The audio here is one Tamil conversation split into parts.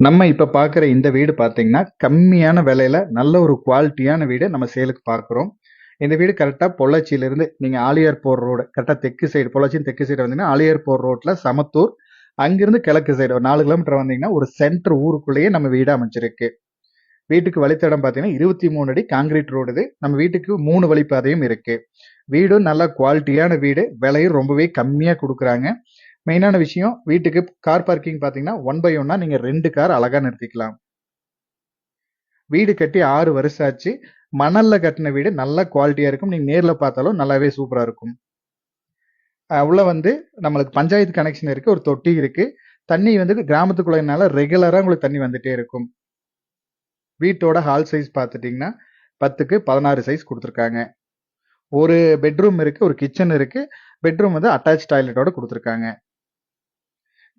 நம்ம இப்போ பார்க்குற இந்த வீடு பார்த்தீங்கன்னா, கம்மியான விலையில நல்ல ஒரு குவாலிட்டியான வீடு நம்ம சேலுக்கு பார்க்குறோம். இந்த வீடு கரெக்டாக பொள்ளாச்சியிலேருந்து நீங்கள் ஆலியார் போர் ரோடு கரெக்டாக தெற்கு சைடு பொள்ளாச்சியின் தெற்கு சைடு வந்தீங்கன்னா, ஆலியார் போர் ரோட்டில் சமத்தூர். அங்கிருந்து கிழக்கு சைடு ஒரு நாலு கிலோமீட்டர் வந்தீங்கன்னா, ஒரு சென்டர் ஊருக்குள்ளேயே நம்ம வீடு அமைச்சிருக்கு வீட்டுக்கு வழித்தடம் பார்த்தீங்கன்னா, 23 அடி காங்கிரீட் ரோடு இது. நம்ம வீட்டுக்கு மூணு வழிப்பாதையும் இருக்கு. வீடும் நல்ல குவாலிட்டியான வீடு. விலையும் ரொம்பவே கம்மியாக கொடுக்குறாங்க மெயினான விஷயம் வீட்டுக்கு கார் பார்க்கிங் பார்த்தீங்கன்னா, ஒன் பை ஒன்னா நீங்க ரெண்டு கார் அழகா நிறுத்திக்கலாம். வீடு கட்டி ஆறு வருஷம் ஆச்சு. மணல்ல கட்டின வீடு நல்ல குவாலிட்டியா இருக்கும். நீங்க நேர்ல பார்த்தாலும் நல்லாவே சூப்பரா இருக்கும். அ உள்ள வந்து நம்மளுக்கு பஞ்சாயத்து கனெக்ஷன் இருக்கு. ஒரு தொட்டி இருக்கு. தண்ணி வந்து கிராமத்துக்குள்ளனால ரெகுலரா உங்களுக்கு தண்ணி வந்துட்டே இருக்கும். வீட்டோட ஹால் சைஸ் பார்த்துட்டீங்கன்னா, 10க்கு 16 சைஸ் கொடுத்துருக்காங்க ஒரு பெட்ரூம் இருக்கு. ஒரு கிச்சன் இருக்கு. பெட்ரூம் வந்து அட்டாச் டாய்லெட்டோட கொடுத்துருக்காங்க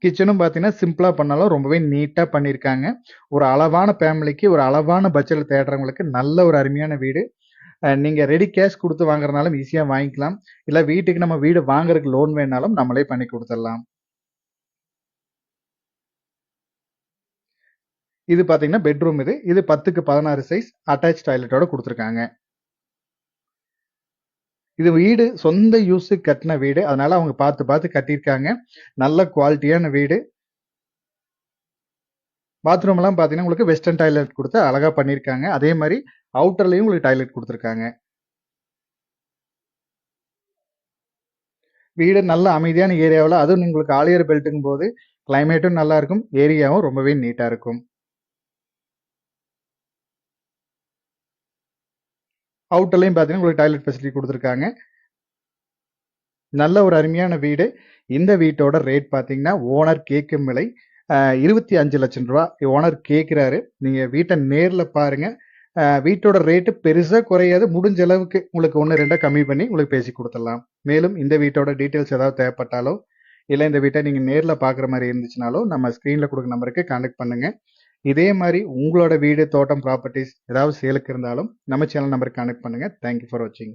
கிச்சனும் பார்த்தீங்கன்னா, சிம்பிளாக பண்ணாலும் ரொம்பவே நீட்டாக பண்ணியிருக்காங்க. ஒரு அளவான ஃபேமிலிக்கு, ஒரு அளவான பட்ஜெட்டில் தேடுறவங்களுக்கு நல்ல ஒரு அருமையான வீடு. நீங்கள் ரெடி கேஷ் கொடுத்து வாங்குறதுனாலும் ஈஸியாக வாங்கிக்கலாம். இல்லை வீட்டுக்கு நம்ம வீடு வாங்குறதுக்கு லோன் வேணாலும் நம்மளே பண்ணி கொடுத்துடலாம் இது பார்த்தீங்கன்னா, பெட்ரூம் இது. இது 10க்கு 16 சைஸ் அட்டாச் டாய்லெட்டோட கொடுத்துருக்காங்க இது வீடு சொந்த யூஸுக்கு கட்டின வீடு. அதனால அவங்க பார்த்து பார்த்து கட்டியிருக்காங்க. நல்ல குவாலிட்டியான வீடு. பாத்ரூம்லாம் பார்த்தீங்கன்னா, உங்களுக்கு வெஸ்டர்ன் டாய்லெட் கொடுத்து அழகா பண்ணியிருக்காங்க. அதே மாதிரி அவுட்டர்லயும் உங்களுக்கு டாய்லெட் கொடுத்துருக்காங்க வீடு நல்ல அமைதியான ஏரியாவில் அதுவும் உங்களுக்கு ஆலியர் பெல்ட்டுங்கும் போது கிளைமேட்டும் நல்லா இருக்கும். ஏரியாவும் ரொம்பவே நீட்டா இருக்கும். அவுட்டர்லையும் பார்த்தீங்கன்னா, உங்களுக்கு டாய்லெட் ஃபெசிலிட்டி கொடுத்துருக்காங்க. நல்ல ஒரு அருமையான வீடு. இந்த வீட்டோட ரேட் பார்த்தீங்கன்னா, ஓனர் கேட்கும் விலை இருபத்தி அஞ்சு லட்சம் ரூபா. ஓனர் கேட்குறாரு நீங்கள் வீட்டை நேரில் பாருங்கள் வீட்டோட ரேட்டு பெருசாக குறையாது. முடிஞ்ச அளவுக்கு உங்களுக்கு 1, 2 கம்மி பண்ணி உங்களுக்கு பேசி கொடுத்துடலாம். மேலும் இந்த வீட்டோட டீட்டெயில்ஸ் ஏதாவது தேவைப்பட்டாலோ, இல்லை இந்த வீட்டை நீங்கள் நேரில் பார்க்குற மாதிரி இருந்துச்சுனாலோ, நம்ம ஸ்க்ரீனில் கொடுக்குற நம்பருக்கு கான்டாக்ட் பண்ணுங்கள் இதே மாதிரி உங்களோட வீடு, தோட்டம், ப்ராப்பர்ட்டிஸ் ஏதாவது சேலுக்கு இருந்தாலும் நம்ம சேனல் நம்பருக்கு கனெக்ட் பண்ணுங்க. தேங்க் யூ ஃபார் வாட்சிங்.